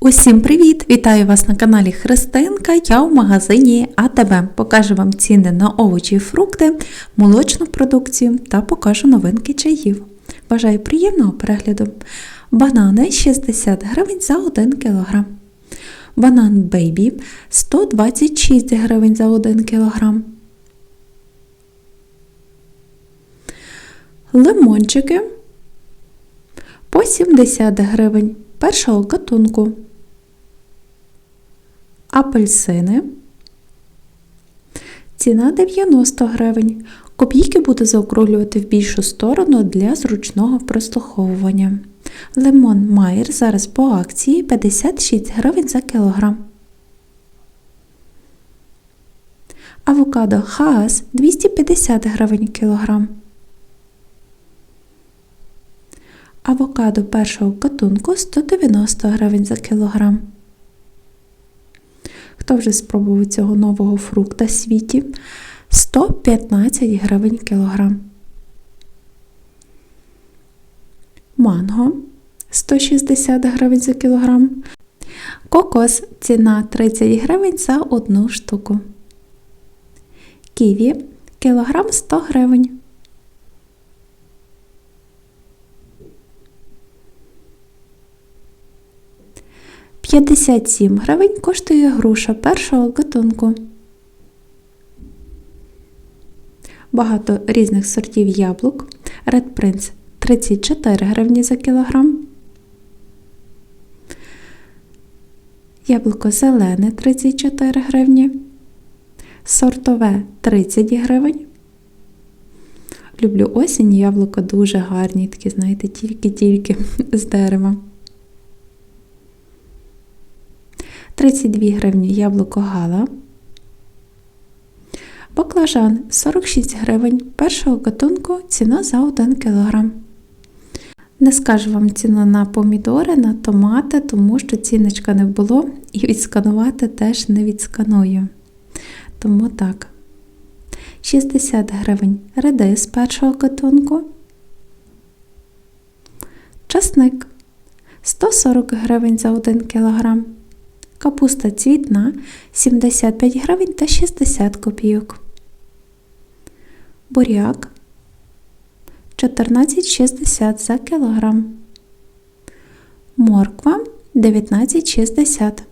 Усім привіт! Вітаю вас на каналі Христинка. Я в магазині АТБ. Покажу вам ціни на овочі і фрукти, молочну продукцію та покажу новинки чаїв. Бажаю приємного перегляду. Банани 60 гривень за 1 кг. Банан бейбі 126 гривень за 1 кг. Лимончики по 70 гривень першого гатунку. Апельсини. Ціна 90 гривень. Копійки буду заокруглювати в більшу сторону для зручного прослуховування. Лимон Майер зараз по акції 56 гривень за кілограм. Авокадо Хаас 250 гривень кілограм. Авокадо першого катунку 190 гривень за кілограм. Хто вже спробував цього нового фрукта світі? 115 гривень кілограм. Манго 160 гривень за кілограм. Кокос ціна 30 гривень за одну штуку. Ківі кілограм 100 гривень. П'ятдесят сім гривень коштує груша першого гатунку. Багато різних сортів яблук. Red Prince 34 гривні за кілограм. Яблуко зелене 34 гривні. Сортове 30 гривень. Люблю осінь, яблука дуже гарні, такі, знаєте, тільки-тільки з дерева. 32 гривні яблуко гала. Баклажан 46 гривень першого гатунку ціна за 1 кг. Не скажу вам ціну на помідори, на томати, тому що ціночка не було і відсканувати теж не відсканую. Тому так. 60 гривень редис першого гатунку. Часник 140 гривень за 1 кг. Капуста цвітна 75 гривень та 60 копійок. Буряк 14,60 за кілограм. Морква 19,60.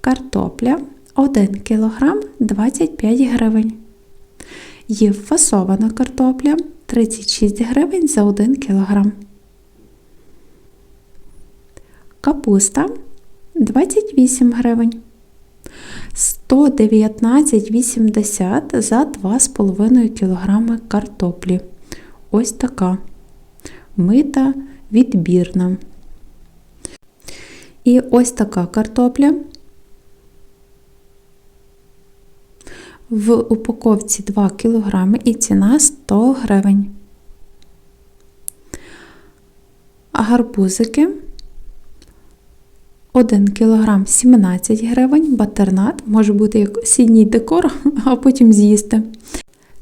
Картопля 1 кг 25 гривень. Є фасована картопля 36 гривень за 1 кілограм. Капуста 28 гривень. 119,80 за 2,5 кг картоплі. Ось така. Мита відбірна. І ось така картопля. В упаковці 2 кг і ціна 100 гривень. Гарбузики 1 кг 17 гривень, батернат може бути як осінній декор, а потім з'їсти.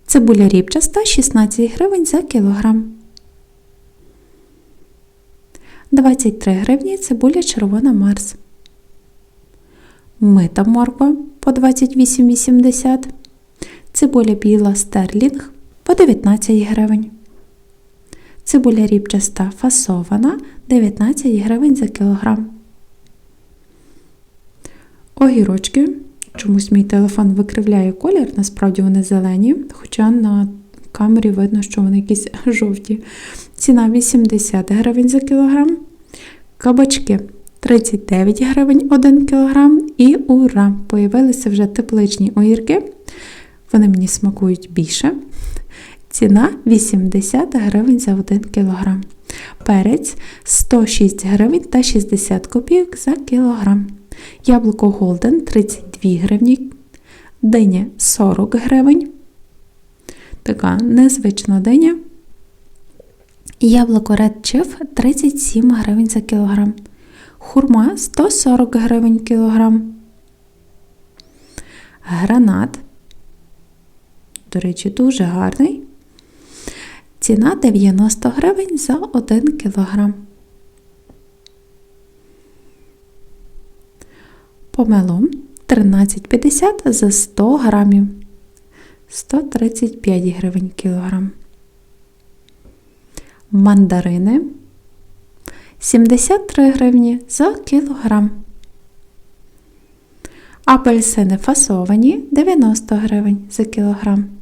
Цибуля ріпчаста 16 гривень за кілограм. 23 гривні цибуля червона Марс. Мита морква по 28,80. Цибуля біла стерлінг по 19 гривень. Цибуля ріпчаста фасована 19 гривень за кілограм. Огірочки. Чомусь мій телефон викривляє колір, насправді вони зелені, хоча на камері видно, що вони якісь жовті. Ціна 80 гривень за кілограм. Кабачки 39 гривень 1 кілограм. І ура! Появилися вже тепличні огірки. Вони мені смакують більше. Ціна 80 гривень за 1 кілограм. Перець 106 гривень та 60 копійок за кілограм. Яблуко Голден 32 гривні, диня 40 гривень. Така незвична диня. Яблуко Red Chef 37 гривень за кілограм. Хурма 140 гривень кілограм. Гранат. До речі, дуже гарний. Ціна 90 гривень за 1 кг. Помело 13,50 за 100 грамів. 135 гривень кілограм. Мандарини 73 гривні за кілограм. Апельсини фасовані 90 гривень за кілограм.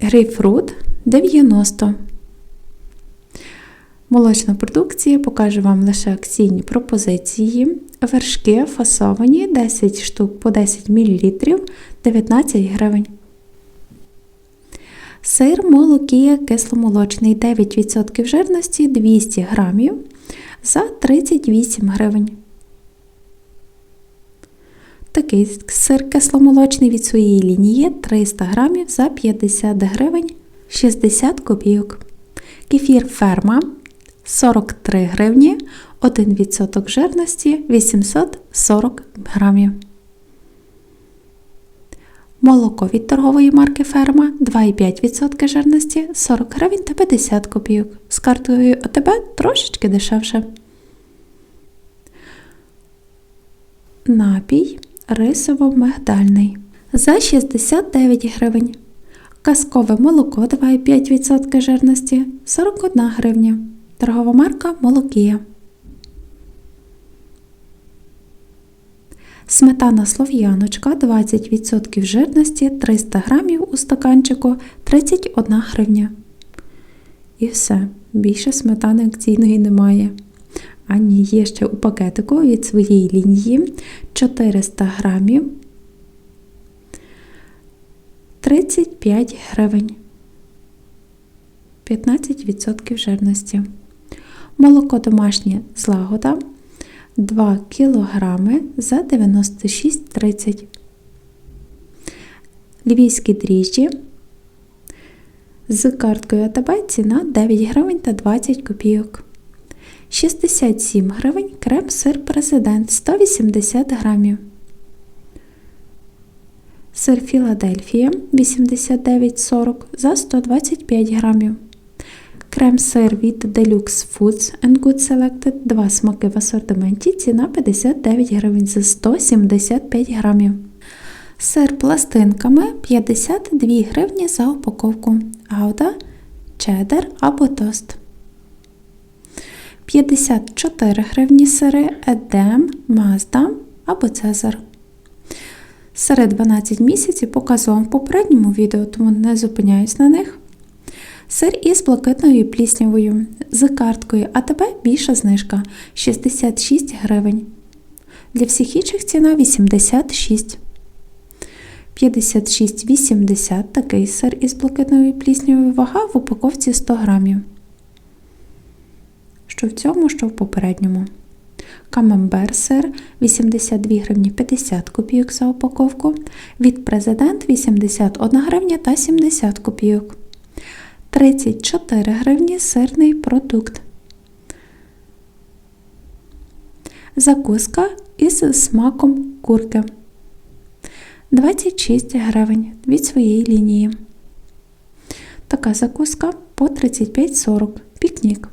Грейпфрут 90. Молочна продукція покажу вам лише акційні пропозиції. Вершки фасовані 10 штук по 10 мл 19 гривень. Сир молокія кисломолочний 9% жирності 200 грамів за 38 гривень. Такий сир кисломолочний від своєї лінії 300 грамів за 50 гривень 60 копійок. Кефір ферма 43 гривні, 1% жирності 840 грамів. Молоко від торгової марки Ферма 2,5% жирності 40 гривень та 50 копійок. З карткою ОТБ трошечки дешевше. Напій рисово-мигдальний за 69 гривень. Казкове молоко 2,5% жирності 41 гривня. Торгова марка Молокія. Сметана слов'яночка 20% жирності 300 грамів у стаканчику 31 гривня. І все. Більше сметани акційної немає. А ні, є ще у пакетику від своєї лінії 400 грамів 35 гривень. 15% жирності. Молоко домашнє злагода 2 кг за 96,30. Львівські дріжджі з карткою АТБ ціна 9 гривень та 20 копійок. 67 гривень крем сир президент 180 грамів. Сир Філадельфія 89,40 за 125 грамів. Крем-сир від Deluxe Foods and Good Selected 2 смаки в асортименті. Ціна 59 гривень за 175 грамів. Сир пластинками 52 гривні за упаковку. Гауда, чеддер або тост. 54 гривні сири Едем, Мазда або Цезар. Сири 12 місяців показував в попередньому відео, тому не зупиняюсь на них. Сир із блакитною пліснявою. З карткою АТБ більша знижка 66 гривень. Для всіх інших ціна 86. 56,80 такий сир із блакитною пліснявою вага в упаковці 100 грамів. Що в цьому, що в попередньому. Камамбер сир 82 гривні 50 копійок за упаковку. Від президент 81 гривня та 70 копійок. 34 гривні сирний продукт. Закуска із смаком курки. 26 гривень від своєї лінії. Така закуска по 35,40 пікнік.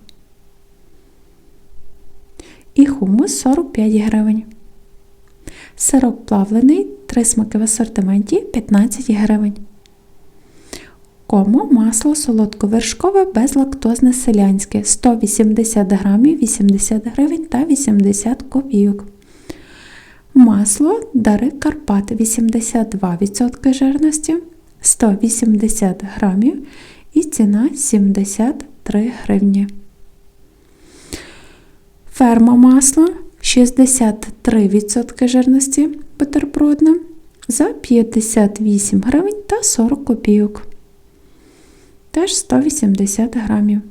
І хумус 45 гривень. Сирок плавлений, 3 смаки в асортименті 15 гривень. Комо масло солодковершкове безлактозне селянське 180 грамів 80 гривень та 80 копійок. Масло Дари Карпат 82% жирності 180 грамів і ціна 73 гривні. Ферма масло 63% жирності бутербродне за 58 гривень та 40 копійок. Теж 180 грамів.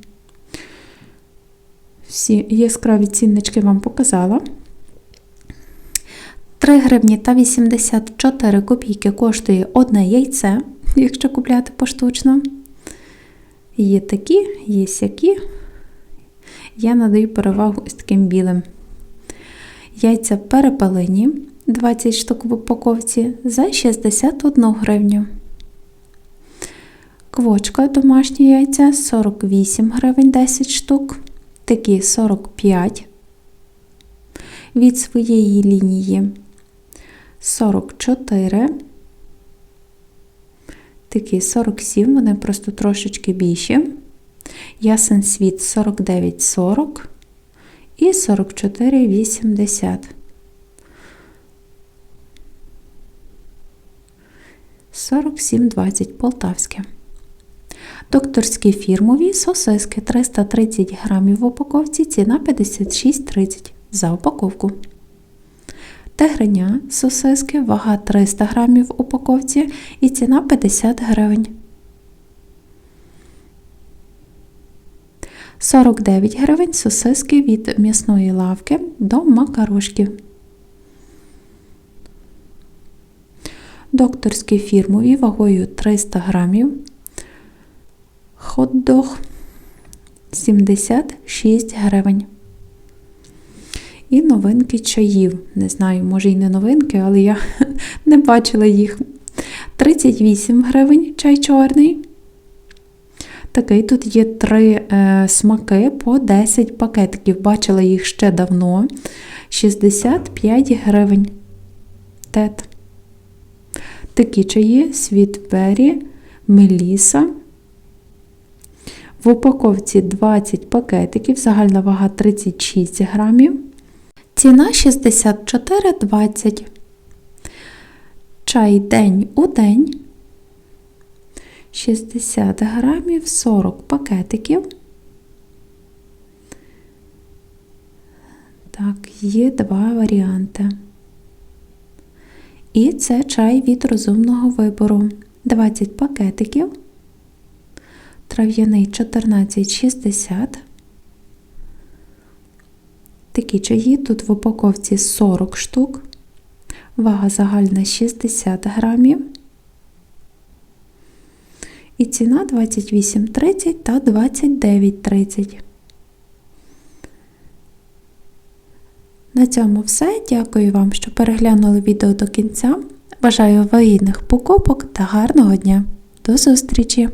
Всі яскраві ціннички вам показала. 3 гривні та 84 копійки коштує одне яйце, якщо купляти поштучно. Є такі, є сякі. Я надаю перевагу ось таким білим. Яйця перепалені 20 штук в упаковці за 61 гривню. Квочка домашні яйця 48 гривень 10 штук. Такі 45. від своєї лінії 44. Такі 47, вони просто трошечки більші. Ясен світ 49,40 і 44,80. Сорок сім двадцять полтавське. Докторські фірмові сосиски 330 грамів в упаковці, ціна 56,30 за упаковку. Тегреня сосиски, вага 300 грамів в упаковці і ціна 50 гривень. 49 гривень сосиски від м'ясної лавки до макарошків. Докторські фірмові вагою 300 грамів. Хот-дог 76 гривень. І новинки чаїв. Не знаю, може і не новинки, але я не бачила їх. 38 гривень чай чорний. Такий тут є три е, смаки по 10 пакетиків. Бачила їх ще давно. 65 гривень. Тет. Такі чаї, світбері, меліса. В упаковці 20 пакетиків, загальна вага 36 грамів. Ціна 64,20. Чай день у день. 60 грамів, 40 пакетиків. Так, є два варіанти. І це чай від розумного вибору. 20 пакетиків. Трав'яний 14,60. Такі чаї тут в упаковці 40 штук. Вага загальна 60 грамів. І ціна 28,30 та 29,30. На цьому все. Дякую вам, що переглянули відео до кінця. Бажаю вигідних покупок та гарного дня. До зустрічі!